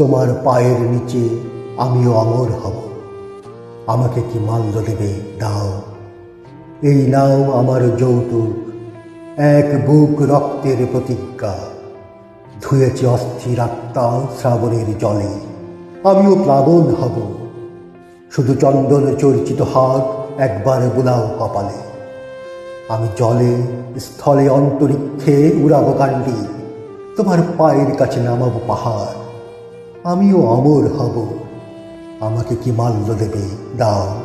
তোমার পায়ের নিচে আমিও অমর হব। আমাকে কি মাল্য দেবে? দাও। এই নাও আমার যৌতুক। এক বুক রক্তের প্রতিজ্ঞা। ধুয়েছে অস্থির আত্মা শ্রাবণের জলে। আমিও প্লাবন হব। শুধু চন্দন চর্চিত হাত একবার বোলাও কপালে। আমি জলে, স্থলে অন্তরিক্ষে উড়াবো কাণ্ডি। তোমার পায়ের কাছে নামাবো পাহাড়। আমিও অমর হব। আমাকে কি মাল্য দেবে? দাও।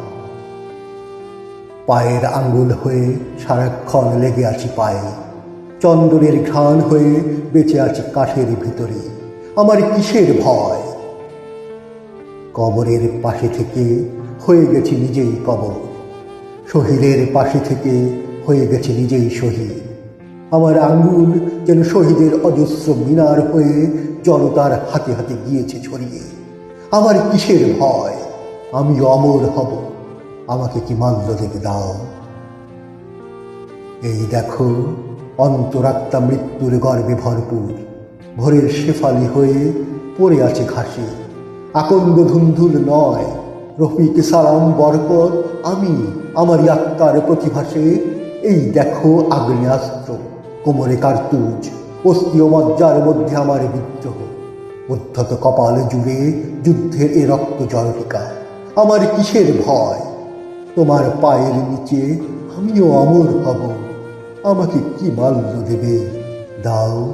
পায়ের আঙ্গুল হয়ে সারাক্ষণ লেগে আছি পায়ে। চন্দনের ঘ্রাণ হয়ে বেঁচে আছি কাঠের ভিতরে। আমার কিসের ভয়? কবরের পাশে থেকে হয়ে গেছি নিজেই কবর। শহীদের পাশে থেকে হয়ে গেছে নিজেই শহীদ আমার আঙ্গুল যেন শহীদের অজস্র মিনার হয়ে জনতার হাতে হাতে গিয়েছে ছড়িয়ে। আমার কিসের ভয়? আমি অমর হব। আমাকে কি মাল্য দেবে দাও? এই দেখো, অন্তরাত্মা মৃত্যুর গর্বে ভরপুর। ভোরের শেফালি হয়ে পড়ে আছে ঘাসে। আকন্দ ধুন্ধুল নয়। রফিক সালাম বরকত, আমি আমার আত্মার প্রতিভাসে। এই দেখো আগ্নেয়াস্ত্র। কোমরে কার্তুজ অস্থি ও মজ্জার মধ্যে আমার বিদ্রোহ। উদ্ধত কপাল জুড়ে যুদ্ধের এ রক্ত জলটিকা। আমার কিসের ভয়? তোমার পায়ের নিচে আমিও অমর হব। আমাকে কি মাল্য দেবে? দাও।